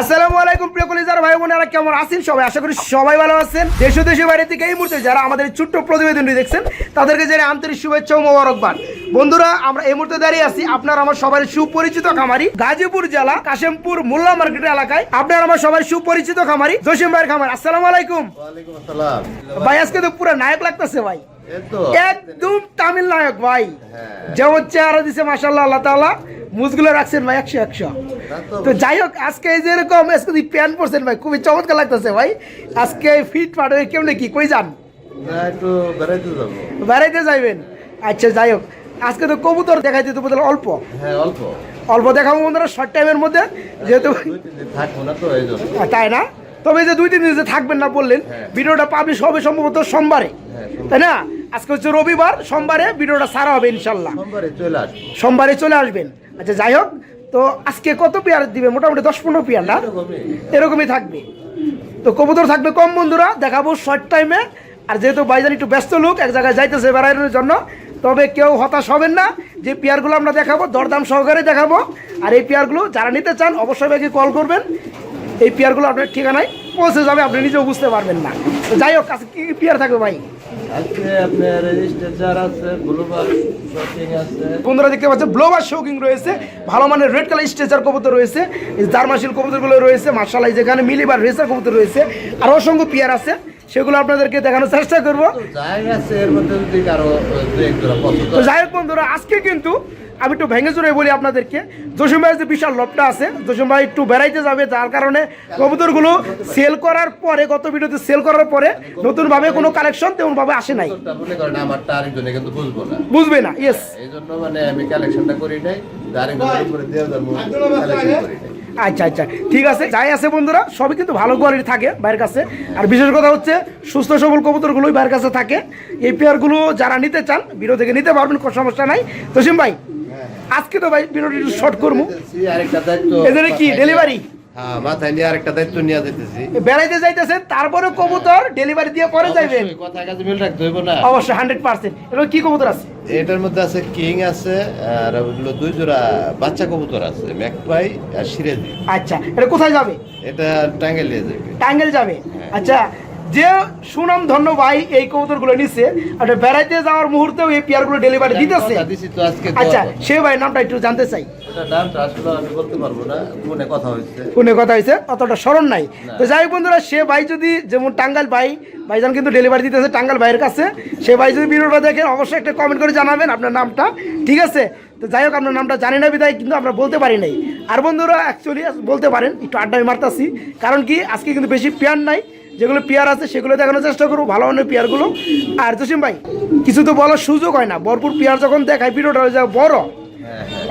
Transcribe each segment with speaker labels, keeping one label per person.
Speaker 1: আসসালামু আলাইকুম প্রিয় কলিজার ভাই বোনেরা, কেমন আছেন সবাই? আশা করি সবাই ভালো আছেন। দেশ দেশের বাইরে থেকে এই মুহূর্তে যারা আমাদের ছোট্ট প্রতিবেদনটি দেখছেন, তাদেরকে যারা আন্তরিক শুভেচ্ছা ও মোবারকবাদ। বন্ধুরা আমরা এই মুহূর্তে দাঁড়িয়ে আছি আপনার আমার সবার সুপরিচিত খামারি গাজীপুর জেলা কাশেমপুর মোল্লা মার্কেট এলাকায়। আপনার আমার সবার সুপরিচিত খামারি জসিম ভাইয়ের খামার। আসসালামু আলাইকুম। ভাই আজকে তো পুরো নায়ক লাগতেছে ভাই। একদম তামিল নায়ক ভাই।
Speaker 2: হ্যাঁ।
Speaker 1: যেমন চেহারা দিছে মাসাল্লাহ আল্লাহ তাআলা মুজগুলো রাখছেন ভাই একশো একশো।
Speaker 2: তো
Speaker 1: যাই হোক আজকে এই যে এরকম আজকে প্যান্ট পরছেন ভাই খুবই চমৎকার লাগতেছে ভাই। আজকে ফিট হয়ে কেমনে কি কই যান?
Speaker 2: একটু বেড়াইতে যাব।
Speaker 1: বেড়াইতে যাইবেন। আচ্ছা যাই হোক। আজকে তো কবুতর দেখাইতে তো বোধহয় অল্প।
Speaker 2: হ্যাঁ অল্প।
Speaker 1: অল্প দেখাবো বন্ধুরা শর্ট টাইমের মধ্যে যেহেতু তাই না? তবে যে দুই তিন দিন যে থাকবেন না বললেন
Speaker 2: হ্যাঁ।
Speaker 1: ভিডিওটা পাবলিশ হবে সম্ভবত সোমবারে।
Speaker 2: হ্যাঁ,
Speaker 1: তাই না? আজকে হচ্ছে রবিবার সোমবারে ভিডিওটা সারা হবে ইনশাল্লাহ
Speaker 2: সোমবারে চলে আসব।
Speaker 1: সোমবারে চলে আসবেন। আচ্ছা যাই হোক তো আজকে কত পেয়ার দিবে? মোটামুটি দশ পনেরো পেয়ার না?
Speaker 2: এরকমই।
Speaker 1: এরকমই থাকবে। তো কবুতর থাকবে কম বন্ধুরা দেখাবো শর্ট টাইমে আর যেহেতু বাইজান একটু ব্যস্ত লোক এক জায়গায় যাইতেছে বেড়ানোর জন্য তবে কেউ হতাশ হবেন না যে পেয়ারগুলো আমরা দেখাবো দরদাম সহকারে দেখাবো। আর এই পেয়ারগুলো যারা নিতে চান অবশ্যই ভাইকে কল করবেন। এই পেয়ারগুলো আপনার ঠিকানায় পৌঁছে যাবে আপনি নিজেও বুঝতে পারবেন না। তো যাই হোক আজকে কী পেয়ার থাকবে ভাই? বন্ধুরা দেখতে পাচ্ছেন ব্লোবার শৌকিং রয়েছে ভালো মানের রেড কালার স্ট্রেচার কবুতর রয়েছে জার্মাশিল কবুতরগুলো রয়েছে মার্শালাই যেখানে মিলিবার রেসার কবুতর রয়েছে আর অসংখ্য পিয়ার আছে। সেগুলো আপনাদেরকে দেখানোর চেষ্টা করব। যাই হোক বন্ধুরা আজকে কিন্তু আমি একটু ভেঙে চুরে বলি আপনাদেরকে। জসিম ভাইয়ের যে বিশাল লবটা আছে জসিম ভাই একটু বেড়াইতে যাবে যার কারণে কবুতরগুলো সেল করার পরে গত ভিডিওতে সেল করার পরে নতুনভাবে কোনো কালেকশন তেমনভাবে আসে নাই।
Speaker 2: বুঝবে না।
Speaker 1: ইয়েস
Speaker 2: এই জন্য মানে আমি কালেকশনটা করি নাই।
Speaker 1: আচ্ছা আচ্ছা। ঠিক আছে যাই আছে বন্ধুরা সবই কিন্তু ভালো কোয়ালিটি থাকে বাইরের কাছে। আর বিশেষ কথা হচ্ছে সুস্থ সবল কবুতরগুলোই বাইরের কাছে থাকে। এই পেয়ারগুলো যারা নিতে চান বিরো থেকে নিতে পারবেন কোনো সমস্যা নাই। তসিম ভাই আজকে তো ভাই একটু শর্ট করব। এদের কি ডেলিভারি
Speaker 2: হ্যাঁ মাথায় নিয়ে আরেকটা দায়িত্ব নিয়ে যেতেছি
Speaker 1: বেড়াইতে যাইতেছেন তারপরে কবুতর ডেলিভারি দিয়ে পরে যাইবেন।
Speaker 2: অবশ্যই, কথা কাছে মিল রাখতে হইব না।
Speaker 1: অবশ্যই হান্ড্রেড পার্সেন্ট এবার কি কবুতর আছে?
Speaker 2: এটার মধ্যে আছে কিং আছে আর ওগুলো দুই জোড়া বাচ্চা কবুতর আছে ম্যাকপাই আর সিরাজি।
Speaker 1: আচ্ছা এটা কোথায় যাবে?
Speaker 2: এটা টাঙ্গেল যাবে।
Speaker 1: টাঙ্গেল যাবে? আচ্ছা যে সুনাম ধন্য ভাই এই কবুতরগুলো নিচ্ছে আর বেড়াইতে যাওয়ার মুহূর্তেও এই পেয়ারগুলো ডেলিভারি দিতেছে। আচ্ছা সে ভাই নামটা একটু জানতে চাই।
Speaker 2: ফোনে কথা হয়েছে।
Speaker 1: অতটা স্মরণ নাই। তো যাই হোক বন্ধুরা সে ভাই যদি যেমন টাঙ্গাল ভাই ভাইজান কিন্তু ডেলিভারি দিতেছে টাঙ্গাল ভাইয়ের কাছে। সে ভাই যদি ভিডিওটা দেখেন অবশ্যই একটা কমেন্ট করে জানাবেন আপনার নামটা। ঠিক আছে? তো যাই হোক আপনার নামটা জানি না বিদায় কিন্তু আমরা বলতে পারি নাই। আর বন্ধুরা অ্যাকচুয়ালি বলতে পারেন একটু আড্ডায় মারতাছি। কারণ কি আজকে কিন্তু বেশি পেয়ার নাই। যেগুলো পেয়ার আছে সেগুলো দেখানোর চেষ্টা করব ভালো মানের পেয়ারগুলো। আর জসিম ভাই কিছু তো বলার সুযোগ হয় না। ভরপুর পেয়ার যখন দেখায় ভিডিওটা হয়ে যায় বড়।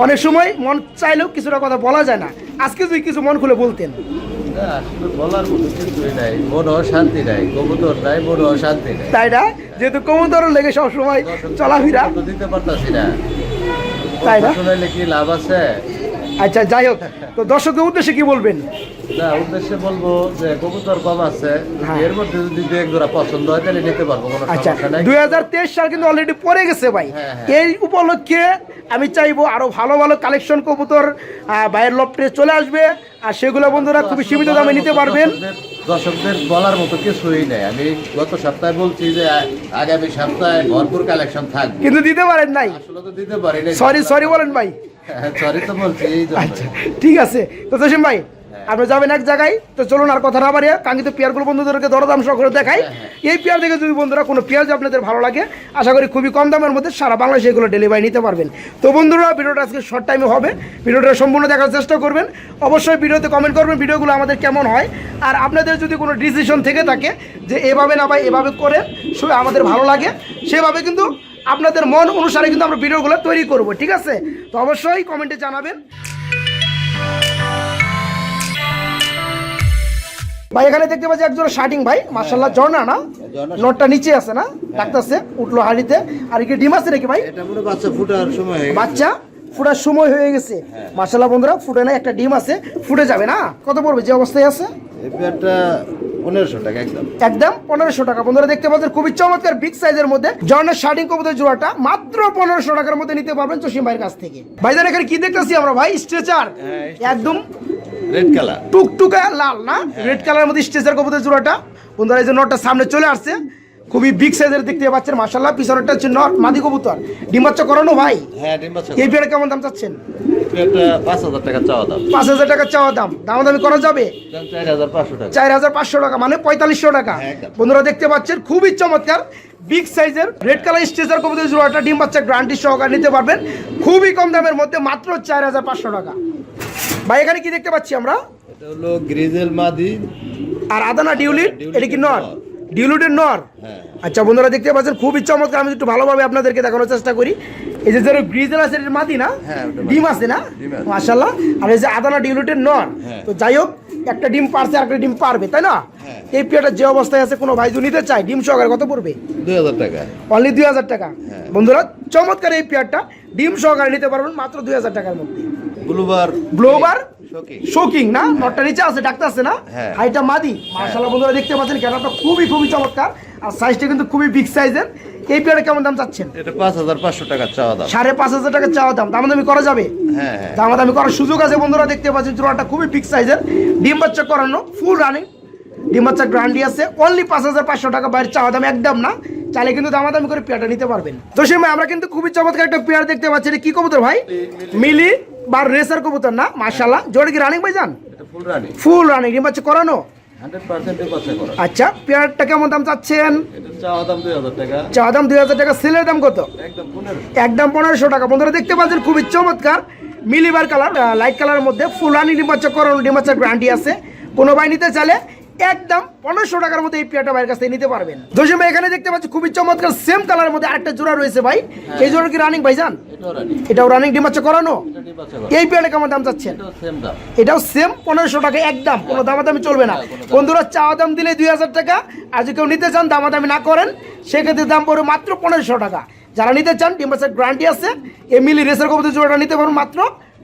Speaker 1: অনেক সময় মন চাইলেও কিছুটা কথা বলা যায় না। আজকে তুই কিছু মন খুলে বলতেন।
Speaker 2: বলার কিছুই নাই। শান্তি নাই কবুতর নাই মনও শান্তি নাই।
Speaker 1: তাই না? যেহেতু কবুতর লেগে সবসময় চলাফেরা।
Speaker 2: দিতে পারতাছি না।
Speaker 1: তাই না?
Speaker 2: শোনাইলে কি লাভ আছে?
Speaker 1: আচ্ছা যাই হোক। তো দর্শকদের উদ্দেশ্যে কি বলবেন?
Speaker 2: না উদ্দেশ্যে বলব যে কবুতর কম আছে
Speaker 1: হ্যাঁ।
Speaker 2: এর মধ্যে যদি দু এক জোড়া পছন্দ হয় তাহলে নিতে পারব কোনো
Speaker 1: আচ্ছা দুই হাজার তেইশ সাল কিন্তু অলরেডি পড়ে গেছে ভাই।
Speaker 2: হ্যাঁ, হ্যাঁ।
Speaker 1: এই উপলক্ষে আমি চাইব আরও ভালো ভালো কালেকশন কবুতর বাইরের লফটে চলে আসবে। আর সেগুলো বন্ধুরা খুবই সীমিত দামে নিতে পারবেন।
Speaker 2: দর্শকদের- বলার মতো কিছুই নেই। আমি গত সপ্তাহে বলছি যে আগামী সপ্তাহে ভরপুর কালেকশন থাকবে।
Speaker 1: কিন্তু দিতে পারেন নাই।
Speaker 2: আসলে তো দিতে পারি নাই।
Speaker 1: সরি সরি বলেন ভাই।
Speaker 2: সরি তো বলছি।
Speaker 1: আচ্ছা ঠিক আছে। তো জসিম ভাই আপনি যাবেন এক জায়গায় তো চলুন আর কথা না বাড়িয়ে কাঙ্ক্ষিত পেয়ারগুলো বন্ধুদেরকে দরদাম সহ করে দেখাই এই পেয়ার দেখে যদি বন্ধুরা কোনো পেঁয়াজ আপনাদের ভালো লাগে আশা করি খুবই কম দামের মধ্যে সারা বাংলাদেশে এগুলো ডেলিভারি নিতে পারবেন। তো বন্ধুরা ভিডিওটা আজকে শর্ট টাইমে হবে। ভিডিওটা সম্পূর্ণ দেখার চেষ্টা করবেন। অবশ্যই ভিডিওতে কমেন্ট করবেন ভিডিওগুলো আমাদের কেমন হয়। আর আপনাদের যদি কোনো ডিসিশন থেকে থাকে যে এভাবে না ভাই এভাবে করে শুধু আমাদের ভালো লাগে সেভাবে কিন্তু আপনাদের মন অনুসারে কিন্তু আমরা ভিডিওগুলো তৈরি করব ঠিক আছে? তো অবশ্যই কমেন্টে জানাবেন। ভাই এখানে দেখতে পাচ্ছি একজন শার্টিং ভাই মার্শাল্লাহ জর্না না। নটটা নিচে আছে না? ডাকতেছে উঠল হাড়িতে। আর কি ডিম আছে নাকি ভাই?
Speaker 2: বাচ্চা ফুটার সময় হয়ে গেছে।
Speaker 1: বাচ্চা ফুটার সময় হয়ে গেছে। মাসাল্লাহ বন্ধুরা ফুটে নাই একটা ডিম আছে ফুটে যাবে না? কত পড়বে? যে অবস্থায় আছে?
Speaker 2: এই পেয়ারটা পনেরোশো টাকা একদম।
Speaker 1: একদম পনেরোশো টাকা। বন্ধুরা দেখতে পাচ্ছেন খুবই চমৎকার বিগ সাইজের মধ্যে জর্নের শার্টিং কবুতর জোড়াটা মাত্র পনেরোশো টাকার মধ্যে নিতে পারবেন ভাইয়ের কাছ থেকে। ভাইজান এখানে কি দেখতেছি আমরা ভাই? স্ট্রেচার
Speaker 2: হ্যাঁ,
Speaker 1: একদম
Speaker 2: রেড কালার
Speaker 1: টুকটুকা লাল না? রেড কালারের মধ্যে স্ট্রেচার কবুতর জোড়াটা। বন্ধুরা এই যে নটটা সামনে চলে আসছে। খুবই বিগ সাইজের দেখতে পাচ্ছেন মাসাল্লাহ পিছনেরটা হচ্ছে নট মাদি কবুতর। ডিম বাচ্চা করানো ভাই?
Speaker 2: হ্যাঁ
Speaker 1: এই পেয়ারে কেমন দাম চাচ্ছেন?
Speaker 2: পাঁচ হাজার টাকা চাওয়া দাম।
Speaker 1: পাঁচ হাজার টাকা চাওয়া দাম। দাম দামি করা যাবে?
Speaker 2: চার হাজার পাঁচশো টাকা।
Speaker 1: মানে পঁয়তাল্লিশশো টাকা।
Speaker 2: হ্যাঁ,
Speaker 1: বন্ধুরা দেখতে পাচ্ছেন খুবই চমৎকার বিগ সাইজের রেড কালার স্ট্রেচার কবুতর জোড়াটা ডিম বাচ্চা গ্রান্টি সহকারে নিতে পারবেন। খুবই কম দামের মধ্যে মাত্র চার হাজার পাঁচশো টাকা। ভাই এখানে কি দেখতে পাচ্ছি আমরা?
Speaker 2: এটা হলো গ্রিজেল মাদি।
Speaker 1: আর আদানা ডিউলিট এটা কি নর। ডিউলিটের নর।
Speaker 2: হ্যাঁ।
Speaker 1: আচ্ছা বন্ধুরা দেখতে পাচ্ছেন খুবই চমৎকার। আমি একটু ভালোভাবে আপনাদেরকে দেখানোর চেষ্টা করি। এই যে যারা গ্রিজেল আছে এটা মাদি না?
Speaker 2: হ্যাঁ, মাদি।
Speaker 1: ডিম আছে না? মাশাল্লাহ আর এই যে আদানা ডিউলিটের নর
Speaker 2: হ্যাঁ।
Speaker 1: তো যাই হোক একটা ডিম পারছে আর একটা ডিম পারবে তাই না। এই পেয়ারটা যে অবস্থায় আছে কোনো ভাই যদি নিতে চায় ডিম সহকারে কত পড়বে?
Speaker 2: দুই হাজার টাকা।
Speaker 1: অনলি দুই হাজার টাকা। বন্ধুরা চমৎকার এই পেয়ারটা। ডিম সহকারে নিতে পারবেন মাত্র দুই হাজার টাকার মধ্যে।
Speaker 2: ব্লুবার
Speaker 1: ব্লোবার
Speaker 2: শোকিং
Speaker 1: না? নটটা নিচে আছে ডাক্তার আছে না?
Speaker 2: হ্যাঁ।
Speaker 1: হাইটা মাদি। মার্শাল্লাহ বন্ধুরা দেখতে পাচ্ছেন ক্যামেরাটা খুবই খুবই চমৎকার। আর সাইজটা কিন্তু খুবই বিগ সাইজের এই পেয়ারে কেমন দাম চাচ্ছেন?
Speaker 2: এটা পাঁচ হাজার পাঁচশো টাকা চাওয়া দাম।
Speaker 1: সাড়ে পাঁচ হাজার টাকা চাওয়া দাম। দাম দামি করা যাবে?
Speaker 2: হ্যাঁ হ্যাঁ।
Speaker 1: দাম দামি করার সুযোগ আছে বন্ধুরা দেখতে পাচ্ছেন জোড়াটা খুবই বিগ সাইজের ডিম বাচ্চা করানো ফুল রানিং ডিম বাচ্চা গ্রান্ডি আছে। অনলি পাঁচ হাজার পাঁচশো টাকা বাইরের চাওয়া দাম একদম না। চাইলে কিন্তু দামাদামি করে পেয়ারটা নিতে পারবেন। তো সেই আমরা কিন্তু খুবই চমৎকার একটা পেয়ার দেখতে পাচ্ছি। এটা কি কবুতর ভাই? মিলি? বা রেসার কবুতর না মাশাল্লাহ জোরে কি রানিং ভাই যান?
Speaker 2: ফুল রানি
Speaker 1: ফুল ডিম বাচ্চা করানো? আচ্ছা পেয়ারটা কেমন দাম চাচ্ছেন?
Speaker 2: চাওয়া দাম দুই হাজার টাকা।
Speaker 1: সেলের দাম কত?
Speaker 2: একদম পনেরোশো।
Speaker 1: টাকা। বন্ধুরা দেখতে পাচ্ছেন খুবই চমৎকার। মিলিবার কালার লাইট কালারের মধ্যে ফুলানি ডিমাচ্চা করণ ডিমাচ্চা গ্রান্টি আছে। কোনো ভাই নিতে চাইলে একদম পনেরোশো টাকার মধ্যে এই পেয়ারটা ভাইয়ের কাছ থেকে নিতে পারবেন। দোষে ভাই এখানে দেখতে পাচ্ছি খুবই চমৎকার সেম কালারের মধ্যে আরেকটা জোড়া রয়েছে ভাই। এই জোড়া কি রানিং ভাই যান
Speaker 2: এটাও রানিং
Speaker 1: ডিমাচ্চা করানো? এই পেয়ারটা কেমন দাম চাচ্ছেন?
Speaker 2: এটাও সেম
Speaker 1: পনেরোশো টাকা একদম। কোনো দামাদামি চলবে না।
Speaker 2: হ্যাঁ,
Speaker 1: বন্ধুরা চাওয়া দাম দিলে দুই হাজার টাকা। আর যদি কেউ নিতে চান দামাদামি না করেন সেক্ষেত্রে দাম পড়বে মাত্র পনেরোশো টাকা। যারা নিতে চান ডিম্বাসের গ্যারান্টি আছে। এমিলি রেসের কবুতর জোড়াটা নিতে পারবেন মাত্র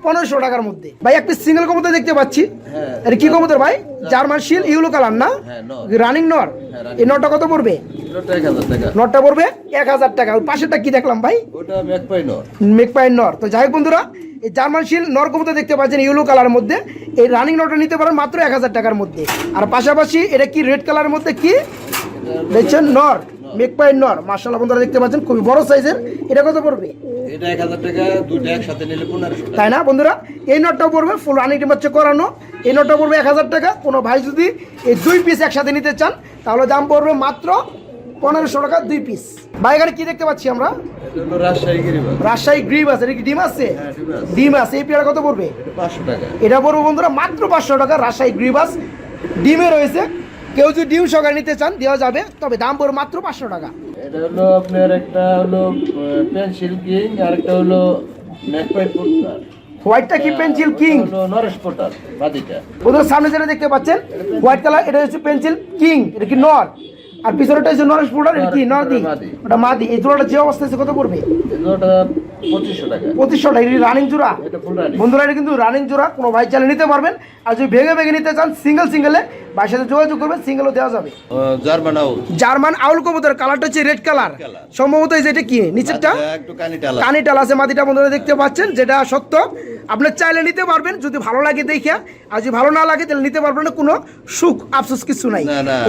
Speaker 1: পনেরোশো টাকার মধ্যে। ভাই একটা সিঙ্গেল কবুতর দেখতে পাচ্ছি।
Speaker 2: হ্যাঁ।
Speaker 1: এটা কি কবুতর ভাই? জার্মান শিল ইউলো কালার না?
Speaker 2: হ্যাঁ,
Speaker 1: রানিং নর?
Speaker 2: হ্যাঁ,
Speaker 1: এই নটটা কত পড়বে? নটটা পড়বে? এক হাজার টাকা। পাশেরটা কি দেখলাম ভাই?
Speaker 2: নর।
Speaker 1: মেকপাইন নর। তো যাই হোক বন্ধুরা এই জার্মান শিল নর কবুতর দেখতে পাচ্ছেন ইয়েলো কালারের মধ্যে। এই রানিং নটটা নিতে পারেন মাত্র এক হাজার টাকার মধ্যে। আর পাশাপাশি এটা কি রেড কালারের মধ্যে কি? দেখছেন নর। মেকপাইন নর মার্শাল্লাহ বন্ধুরা দেখতে পাচ্ছেন খুবই বড় সাইজের। এটা কত পড়বে?
Speaker 2: এটা এক হাজার টাকা দুইটা একসাথে নিলে পনেরোশো
Speaker 1: তাই না বন্ধুরা? এই নটটাও পড়বে ফুল রানিং টিম হচ্ছে করানো। এই নটটা পড়বে এক হাজার টাকা। কোনো ভাই যদি এই দুই পিস একসাথে নিতে চান তাহলে দাম পড়বে মাত্র পনেরোশো টাকা দুই পিস এখানে কি দেখতে পাচ্ছি আমরা?
Speaker 2: রাজশাহী
Speaker 1: গ্রিপ আছে এটা কি ডিম আছে?
Speaker 2: হ্যাঁ ডিম আছে।
Speaker 1: ডিম আছে এই পেয়ারা কত পড়বে?
Speaker 2: পাঁচশো টাকা।
Speaker 1: এটা পড়ব বন্ধুরা মাত্র পাঁচশো টাকা রাজশাহী গ্রিবাস ডিমে রয়েছে কেউ যদি ডিম সকালে নিতে চান দেওয়া যাবে তবে দাম পড়বে মাত্র পাঁচশো টাকা।
Speaker 2: এটা হলো আপনার একটা হলো পেন্সিল কিং আর একটা হলো
Speaker 1: হোয়াইটটা কি পেন্সিল কিং
Speaker 2: নরেশ পোর্টার বাদিটা।
Speaker 1: ওদের সামনে যেটা দেখতে পাচ্ছেন হোয়াইট কালার এটা হচ্ছে পেন্সিল কিং এটা কি নর? আর পিছনেটা হচ্ছে নরেশ এটা কি নরদি? ওটা মাদি। এই জোড়াটা যে অবস্থা আছে কত পড়বে?
Speaker 2: পঁচিশশো টাকা।
Speaker 1: রানিং জোড়া। বন্ধুরা এটা কিন্তু রানিং জোড়া কোনো ভাই চালে নিতে পারবেন। আর যদি ভেঙে ভেঙে নিতে চান সিঙ্গেল সিঙ্গেলে ভাইয়ের সাথে যোগাযোগ করবেন সিঙ্গেলও দেওয়া যাবে।
Speaker 2: জার্মান আউল।
Speaker 1: জার্মান আউল কবুতর কালারটা হচ্ছে রেড কালার। সম্ভবত এই যে এটা কি নিচেরটা?
Speaker 2: আচ্ছা, একটু কানি টালা
Speaker 1: আছে। মাটিটা বন্ধুরা দেখতে পাচ্ছেন যেটা সত্য। আপনি চাইলে নিতে পারবেন যদি ভালো লাগে দেখে আর যদি ভালো না লাগে তাহলে নিতে পারবেন না কোনো সুখ আফসোস কিছু নাই।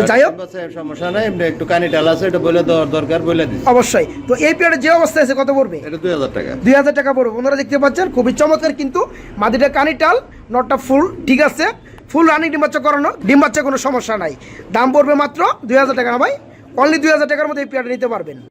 Speaker 1: যাই হোক।
Speaker 2: সমস্যা নাই এমনি একটু কানি টালা আছে এটা বলে দেওয়ার দরকার বলে
Speaker 1: অবশ্যই। তো এই পেয়ারের যে অবস্থা আছে কত পড়বে?
Speaker 2: এটা দুই হাজার টাকা।
Speaker 1: দুই হাজার টাকা পড়বে। বন্ধুরা দেখতে পাচ্ছেন খুবই চমৎকার কিন্তু মাটিটা কানি টাল নটটা ফুল ঠিক আছে। ফুল রানিং ডিম বাচ্চা করানো, ডিম বাচ্চা কোনো সমস্যা নাই। দাম পড়বে মাত্র দুই হাজার টাকা না ভাই? অনলি দুই হাজার টাকার মধ্যে এই পেয়ারটা নিতে পারবেন।